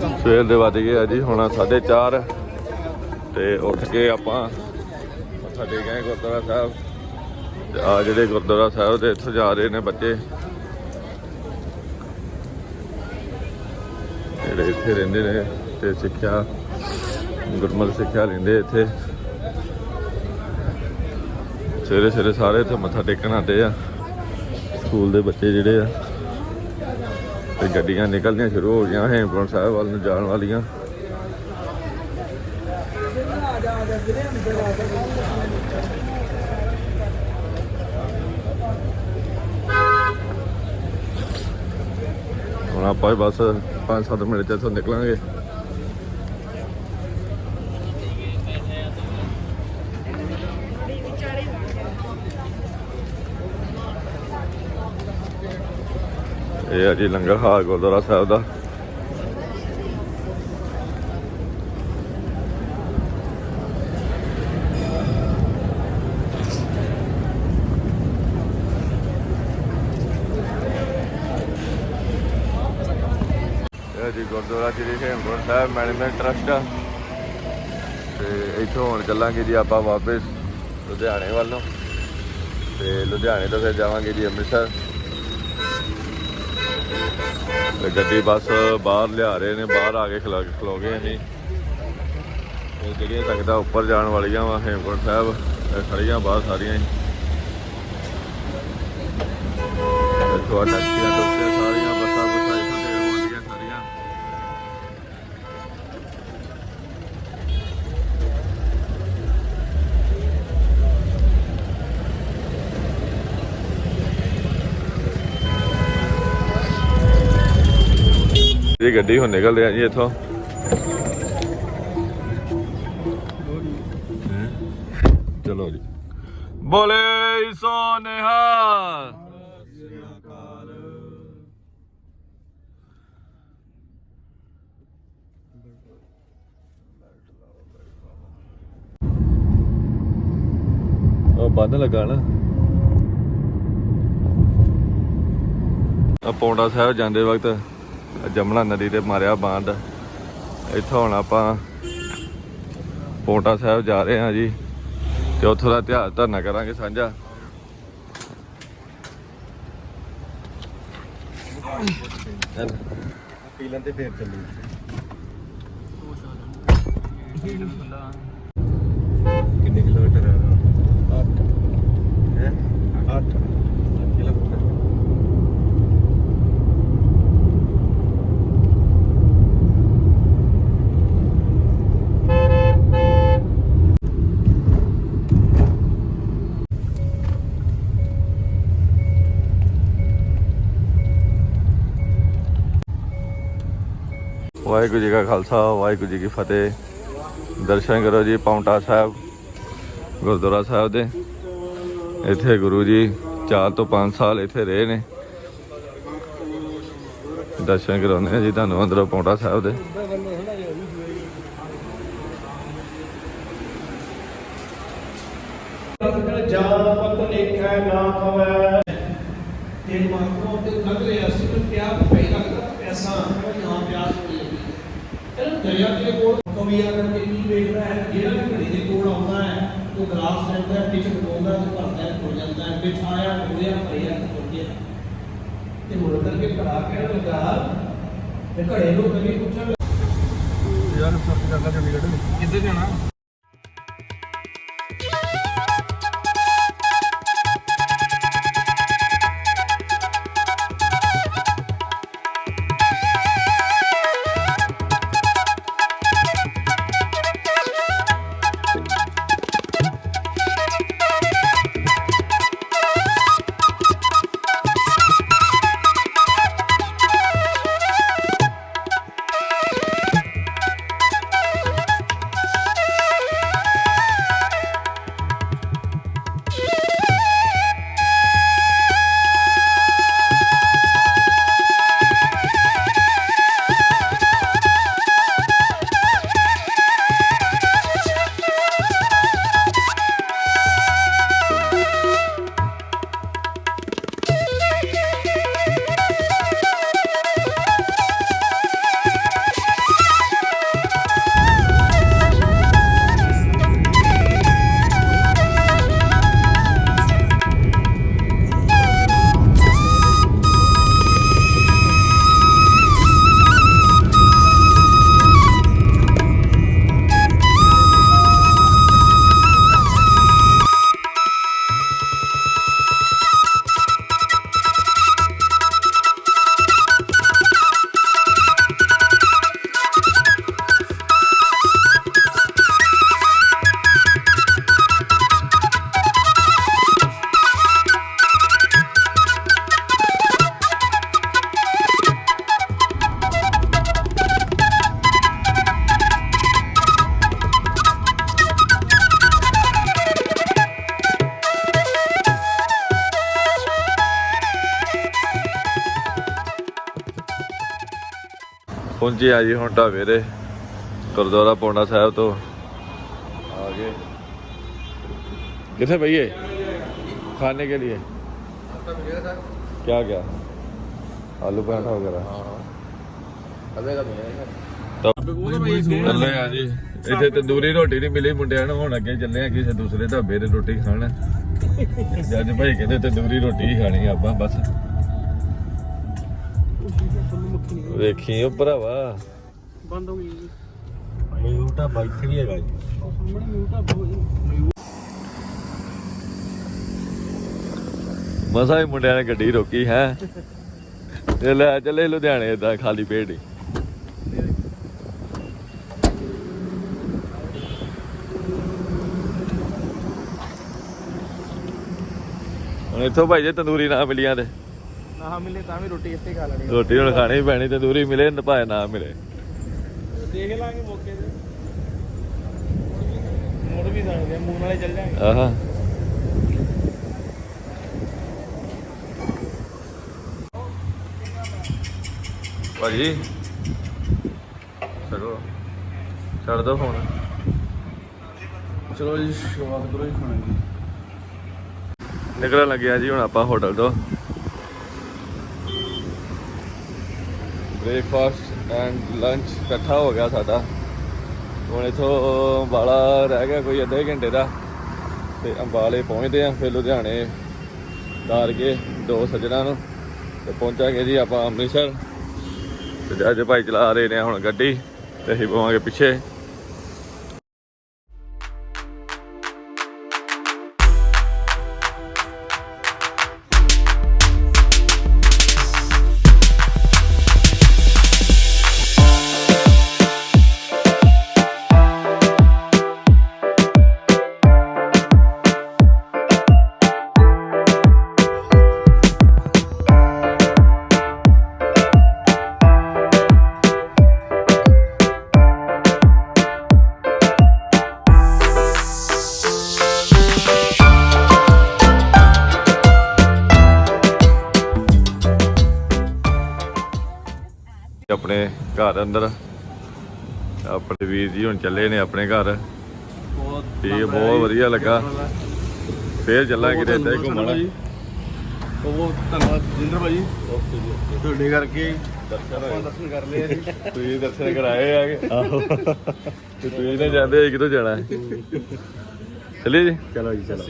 ਸਵੇਰ ਦੇ ਵੱਜ ਗਏ ਆ ਜੀ, ਹੁਣ 4:30 ਤੇ ਉੱਠ ਕੇ ਆਪਾਂ ਮੱਥਾ ਟੇਕ ਆਏ ਗੁਰਦੁਆਰਾ ਸਾਹਿਬ। ਤੇ ਆ ਜਿਹੜੇ ਗੁਰਦੁਆਰਾ ਸਾਹਿਬ ਦੇ ਇੱਥੋਂ ਜਾ ਰਹੇ ਨੇ ਬੱਚੇ। ਜਿਹੜੇ ਇੱਥੇ ਰਹਿੰਦੇ ਨੇ ਤੇ ਸਿੱਖਿਆ, ਗੁਰਮਤਿ ਸਿੱਖਿਆ ਲੈਂਦੇ ਇੱਥੇ। ਸਵੇਰੇ ਸਵੇਰੇ ਸਾਰੇ ਇੱਥੇ ਮੱਥਾ ਟੇਕਣ ਆਉਂਦੇ ਆ। ਸਕੂਲ ਦੇ ਬੱਚੇ ਜਿਹੜੇ ਆ। ਤੇ ਗੱਡੀਆਂ ਨਿਕਲਣੀਆਂ ਸ਼ੁਰੂ ਹੋ ਗਈਆਂ ਹੇਮਕੁੰਟ ਸਾਹਿਬ ਵੱਲ ਨੂੰ ਜਾਣ ਵਾਲੀਆਂ। ਹੁਣ ਆਪਾਂ ਬਸ 5-7 ਮਿੰਟ ਚ ਇੱਥੋਂ ਨਿਕਲਾਂਗੇ। ਇਹ ਆ ਜੀ ਲੰਗਰ ਹਾਲ ਗੁਰਦੁਆਰਾ ਸਾਹਿਬ ਦਾ। ਜੀ ਗੁਰਦੁਆਰਾ ਸ੍ਰੀ ਹੇਮਕੁੰਟ ਸਾਹਿਬ ਮੈਨੇਜਮੈਂਟ ਟਰਸਟ ਆ। ਤੇ ਇੱਥੋਂ ਹੁਣ ਚੱਲਾਂਗੇ ਜੀ ਆਪਾਂ ਵਾਪਸ ਲੁਧਿਆਣੇ ਵੱਲੋਂ ਤੇ ਲੁਧਿਆਣੇ ਤੋਂ ਫਿਰ ਜਾਵਾਂਗੇ ਜੀ ਅੰਮ੍ਰਿਤਸਰ। ਤੇ ਗੱਡੀ ਬਸ ਬਾਹਰ ਲਿਆ ਰਹੇ ਨੇ, ਬਾਹਰ ਆ ਕੇ ਖਲੋ ਖਲੋ ਗਏ ਅਸੀਂ ਇਹ ਜਿਹੜੀਆਂ ਤੱਕਦਾ ਉੱਪਰ ਜਾਣ ਵਾਲੀਆਂ ਵਾ, ਹੇਮਕੁੰਟ ਸਾਹਿਬ ਖੜੀਆਂ ਬਾਹਰ ਸਾਰੀਆਂ ਹੀ। ਦੇਖੋ ਟੈਕਸੀਆਂ ਟੁਕਸੀਆਂ ਇਹ ਗੱਡੀ ਹੁਣ ਨਿਕਲਦੇ ਆ ਜੀ ਇੱਥੋਂ। ਚਲੋ ਜੀ। ਬੋਲੇ ਸੋ ਉਹ ਬੰਦ ਲੱਗਾ ਨਾ। ਆ ਪੌਂਡਾ ਸਾਹਿਬ ਜਾਂਦੇ ਵਕਤ ਜਮਨਾ ਨਦੀ ਤੇ ਮਾਰਿਆ ਬਾਂਧ ਇੱਥੋਂ ਹੁਣ ਆਪਾਂ ਪੌਂਡਾ ਸਾਹਿਬ ਜਾ ਰਹੇ ਹਾਂ ਜੀ ਤੇ ਉੱਥੋਂ ਦਾ ਇਤਿਹਾਸ ਧਰਨਾ ਕਰਾਂਗੇ ਸਾਂਝਾ। ਪੀਲਨ ਤੇ ਫੇਰ ਚੱਲੀ ਕਿੰਨੇ ਕਿਲੋਮੀਟਰ ਹੈ 8 ਹੈ? 8 ਵਾਹਿਗੁਰੂ ਜੀ ਕਾ ਖਾਲਸਾ, ਵਾਹਿਗੁਰੂ ਜੀ ਕੀ ਫਤਿਹ। ਦਰਸ਼ਨ ਕਰੋ ਜੀ ਪੌਂਟਾ ਸਾਹਿਬ, ਗੁਰਦੁਆਰਾ ਸਾਹਿਬ ਦੇ। ਇੱਥੇ ਗੁਰੂ ਜੀ 4 ਤੋਂ 5 ਸਾਲ ਇੱਥੇ ਰਹੇ ਨੇ। ਦਰਸ਼ਨ ਕਰਾਉਂਦੇ ਆ ਜੀ ਤੁਹਾਨੂੰ ਅੰਦਰੋਂ ਪੌਂਟਾ ਸਾਹਿਬ ਦੇ। ਜਾ ਲੇਖੈ ਨਾ ਪਵੈ। ਤੇ ਮਾਤਮਾ ਤੇ ਲੱਗ ਰਿਹਾ ਸੀ ਕਿ ਪਿਆ ਭਈ ਲੱਗਦਾ ਪੈਸਾ ਯਹਾਂ ਪਿਆਸ ਹੋਈ ਲੱਗੀ ਇਹ ਦਰਿਆ ਦੇ ਕੋਲ ਕਵੀਆ ਕਰਕੇ ਕੀ ਵੇਖਦਾ ਹੈ ਜਿਹੜਾ ਵੀ ਘੜੀ ਦੇ ਕੋਲ ਆਉਂਦਾ ਹੈ ਉਹ ਗਲਾਸ ਲੈਂਦਾ ਹੈ ਟਿਕਟ ਪਾਉਂਦਾ ਤੇ ਭਰਦਾ ਹੈ ਤੁਰ ਜਾਂਦਾ ਹੈ ਬਿਠਾਇਆ ਹੋਇਆ ਭਰਿਆ ਤੇ ਤੁਰ ਗਿਆ ਤੇ ਮੁੜ ਕਰਕੇ ਘੜਾ ਕਹਿਣ ਲੱਗਾ ਤੇ ਘੜੇ ਨੂੰ ਕਵੀ ਪੁੱਛਣ ਯਾਰ ਸਭ ਕਰਨਾ ਚੰਡੀਗੜ੍ਹ ਕਿੱਧਰ ਜਾਣਾ ਪਹੁੰਚੇ ਆ ਜੀ ਹੁਣ ਢਾਬੇ ਦੇ ਗੁਰਦੁਆਰਾ ਪੌਂਡਾ ਸਾਹਿਬ ਤੋਂ ਆ ਗਏ ਕਿੱਥੇ ਭਈਏ खाने के लिए क्या क्या आलू पराठा वगैरह ਚੱਲੇ ਆ ਜੀ ਇੱਥੇ ਤੰਦੂਰੀ ਰੋਟੀ ਨਹੀਂ ਮਿਲੀ ਮੁੰਡਿਆਂ ਨੂੰ ਹੁਣ ਅੱਗੇ ਚੱਲੇ ਆ ਕਿਸੇ ਦੂਸਰੇ ਢਾਬੇ ਤੇ ਰੋਟੀ ਖਾਣ ਜੱਜ ਭਾਈ ਕਹਿੰਦੇ ਤੰਦੂਰੀ ਰੋਟੀ ਹੀ ਖਾਣੀ ਆ ਆਪਾਂ ਬਸ ਵੇਖੀ ਉਹ ਭਰਾਵਾ। ਬੰਦ ਹੋ ਗਈ ਮਯੂਰ ਢਾਬਾ ਇੱਥੇ ਵੀ ਹੈਗਾ ਜੀ। ਸਾਹਮਣੇ ਢਾਬਾ ਮਸਾ ਹੀ ਮੁੰਡਿਆਂ ਨੇ ਗੱਡੀ ਰੋਕੀ ਹੈ। ਤੇ ਲੈ ਚੱਲੇ ਲੁਧਿਆਣੇ ਇਦਾਂ ਖਾਲੀ ਪੇਟ ਹੀ। ਹੁਣ ਇੱਥੋਂ ਭਾਈ ਜੇ ਤੰਦੂਰੀ ਨਾ ਮਿਲੀਆਂ ਤੇ। ਨਾ ਮਿਲੇ ਤਾਂ ਵੀ ਰੋਟੀ ਇੱਥੇ ਖਾ ਲੈਣੀ ਰੋਟੀ ਹੁਣ ਖਾਣੀ ਪੈਣੀ ਤੰਦੂਰੀ ਮਿਲੇ ਨਾ ਭਾਵੇਂ ਨਾ ਮਿਲੇ। ਦੇਖ ਲਾਂਗੇ ਮੌਕੇ ਤੇ। ਮੁੜ ਵੀ ਸਕਦੇ ਆ ਮੂੰਹ ਨਾਲੇ ਚੱਲ ਜਾਾਂਗੇ। ਆਹਾ। ਭਾਜੀ। ਛੱਡੋ। ਛੱਡ ਦੋ ਫੋਨ ਚਲੋ ਜੀ ਸ਼ੁਰੂਆਤ ਕਰੋ ਜੀ ਖਾਣੇ ਦੀ। ਨਿਕਲਣ ਲੱਗਿਆ ਜੀ ਹੁਣ ਆਪਾਂ ਹੋਟਲ ਤੋਂ। ਬ੍ਰੇਕਫਾਸਟ ਐਂਡ ਲੰਚ ਇਕੱਠਾ ਹੋ ਗਿਆ ਸਾਡਾ। ਹੁਣ ਇਥੋਂ ਅੰਬਾਲਾ ਰਹਿ ਗਿਆ ਕੋਈ ਅੱਧੇ ਘੰਟੇ ਦਾ ਤੇ ਅੰਬਾਲੇ ਪਹੁੰਚਦੇ ਆ ਫਿਰ ਲੁਧਿਆਣੇ ਤਾਰ ਕੇ ਦੋ ਸੱਜਣਾ ਨੂੰ ਤੇ ਪਹੁੰਚਾਂਗੇ ਜੀ ਆਪਾਂ ਅੰਮ੍ਰਿਤਸਰ। ਤੇ ਜੱਜ ਭਾਈ ਚਲਾ ਰਹੇ ਨੇ ਹੁਣ ਗੱਡੀ ਤੇ ਅਸੀਂ ਪਵਾਂਗੇ ਪਿੱਛੇ। ਆਪਣੇ ਘਰ ਅੰਦਰ। ਆਪਣੇ ਵੀਰ ਜੀ ਹੁਣ ਚੱਲੇ ਨੇ ਆਪਣੇ ਘਰ। ਬਹੁਤ ਠੀਕ ਹੈ, ਬਹੁਤ ਵਧੀਆ ਲੱਗਾ। ਫੇਰ ਚੱਲਾਂਗੇ ਕਿਤੇ ਹੀ ਘੁੰਮਣ। ਬਹੁਤ ਧੰਨਵਾਦ ਜਿੰਦਰ ਭਾਜੀ ਓਕੇ ਜੀ ਤੁਹਾਡੇ ਕਰਕੇ ਦਰਸ਼ਨ ਆਪਾਂ ਹੋਏ। ਦਰਸ਼ਨ ਕਰ ਲਏ ਜੀ। ਤੁਸੀਂ ਦਰਸ਼ਨ ਕਰਾਏ ਆਗੇ? ਆਹੋ। ਤੇ ਤੁਸੀਂ ਨੇ ਜਾਂਦੇ ਕਿਦੋਂ ਜਾਣਾ? ਹੈ। ਚਲਿਏ ਜੀ। ਚਲੋ ਜੀ ਚਲੋ।